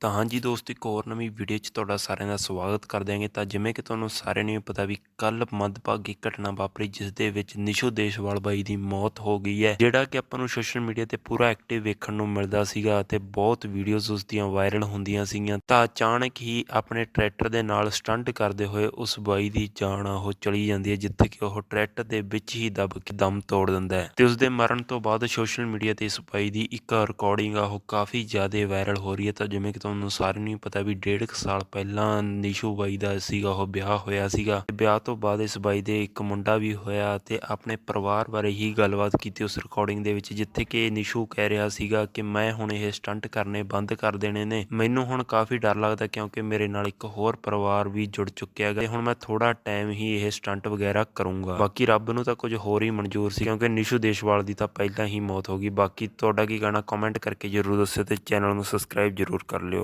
ਤਾਂ ਹਾਂਜੀ ਦੋਸਤ, ਇੱਕ ਹੋਰ ਨਵੀਂ ਵੀਡੀਓ 'ਚ ਤੁਹਾਡਾ ਸਾਰਿਆਂ ਦਾ ਸਵਾਗਤ ਕਰ ਦਿਆਂਗੇ ਤਾਂ ਜਿਵੇਂ ਕਿ ਤੁਹਾਨੂੰ ਸਾਰਿਆਂ ਨੂੰ ਹੀ ਪਤਾ ਵੀ ਕੱਲ ਮੰਦਭਾਗੀ ਘਟਨਾ ਵਾਪਰੀ, ਜਿਸ ਦੇ ਵਿੱਚ ਨਿਸ਼ੂ ਦੇਸ਼ਵਾਲ ਬਾਈ ਦੀ ਮੌਤ ਹੋ ਗਈ ਹੈ, ਜਿਹੜਾ ਕਿ ਆਪਾਂ ਨੂੰ ਸੋਸ਼ਲ ਮੀਡੀਆ ਤੇ ਪੂਰਾ ਐਕਟਿਵ ਵੇਖਣ ਨੂੰ ਮਿਲਦਾ ਸੀਗਾ ਅਤੇ ਬਹੁਤ ਵੀਡੀਓਜ਼ ਉਸ ਦੀਆਂ ਵਾਇਰਲ ਹੁੰਦੀਆਂ ਸੀਗੀਆਂ। ਤਾਂ ਅਚਾਨਕ ਹੀ ਆਪਣੇ ਟਰੈਕਟਰ ਦੇ ਨਾਲ ਸਟੰਟ ਕਰਦੇ ਹੋਏ ਉਸ ਬਾਈ ਦੀ ਜਾਨ ਉਹ ਚਲੀ ਜਾਂਦੀ ਹੈ, ਜਿੱਥੇ ਕਿ ਉਹ ਟਰੈਕਟਰ ਦੇ ਵਿੱਚ ਹੀ ਦਬ ਕੇ ਦਮ ਤੋੜ ਦਿੰਦਾ ਹੈ। ਤੇ ਉਸ ਦੇ ਮਰਨ ਤੋਂ ਬਾਅਦ ਸੋਸ਼ਲ ਮੀਡੀਆ ਤੇ ਇਸ ਬਾਈ ਦੀ ਇੱਕ ਰਿਕਾਰਡਿੰਗ ਆ, ਉਹ ਕਾਫੀ ਜ਼ਿਆਦਾ ਵਾਇਰਲ ਹੋ ਰਹੀ ਹੈ। ਤਾਂ ਜਿਵੇਂ ਕਿ ਤੁਹਾਨੂੰ ਸਾਰਿਆਂ ਨੂੰ ਹੀ ਪਤਾ ਵੀ ਡੇਢ ਕੁ ਸਾਲ ਪਹਿਲਾਂ ਨਿਸ਼ੂ ਬਾਈ ਦਾ ਸੀਗਾ, ਉਹ ਵਿਆਹ ਹੋਇਆ ਸੀਗਾ। ਤੇ ਵਿਆਹ ਤੋਂ ਬਾਅਦ ਇਸ ਬਾਈ ਦੇ ਇੱਕ ਮੁੰਡਾ ਵੀ ਹੋਇਆ ਤੇ ਆਪਣੇ ਪਰਿਵਾਰ ਬਾਰੇ ਹੀ ਗੱਲਬਾਤ ਕੀਤੀ ਉਸ ਰਿਕਾਰਡਿੰਗ ਦੇ ਵਿੱਚ, ਜਿੱਥੇ ਕਿ ਨਿਸ਼ੂ ਕਹਿ ਰਿਹਾ ਸੀਗਾ ਕਿ ਮੈਂ ਹੁਣ ਇਹ ਸਟੰਟ ਕਰਨੇ ਬੰਦ ਕਰ ਦੇਣੇ ਨੇ। ਮੈਨੂੰ ਹੁਣ ਕਾਫੀ ਡਰ ਲੱਗਦਾ ਕਿਉਂਕਿ ਮੇਰੇ ਨਾਲ ਇੱਕ ਹੋਰ ਪਰਿਵਾਰ ਵੀ ਜੁੜ ਚੁੱਕਿਆ ਹੈਗਾ ਤੇ ਹੁਣ ਮੈਂ ਥੋੜਾ ਟਾਈਮ ਹੀ ਇਹ ਸਟੰਟ ਵਗੈਰਾ ਕਰੂੰਗਾ। ਬਾਕੀ ਰੱਬ ਨੂੰ ਤਾਂ ਕੁਝ ਹੋਰ ਹੀ ਮਨਜ਼ੂਰ ਸੀ ਕਿਉਂਕਿ ਨਿਸ਼ੂ ਦੇਸ਼ਵਾਲ ਦੀ ਤਾਂ ਪਹਿਲਾਂ ਹੀ ਮੌਤ ਹੋ ਗਈ। ਬਾਕੀ ਤੁਹਾਡਾ ਕੀ ਕਹਿਣਾ ਕਮੈਂਟ ਕਰਕੇ ਜਰੂਰ ਦੱਸਿਓ ਤੇ ਚੈਨਲ ਨੂੰ ਸਬਸਕ੍ਰਾਈਬ ਜਰੂਰ ਕਰ ਲਿਓ।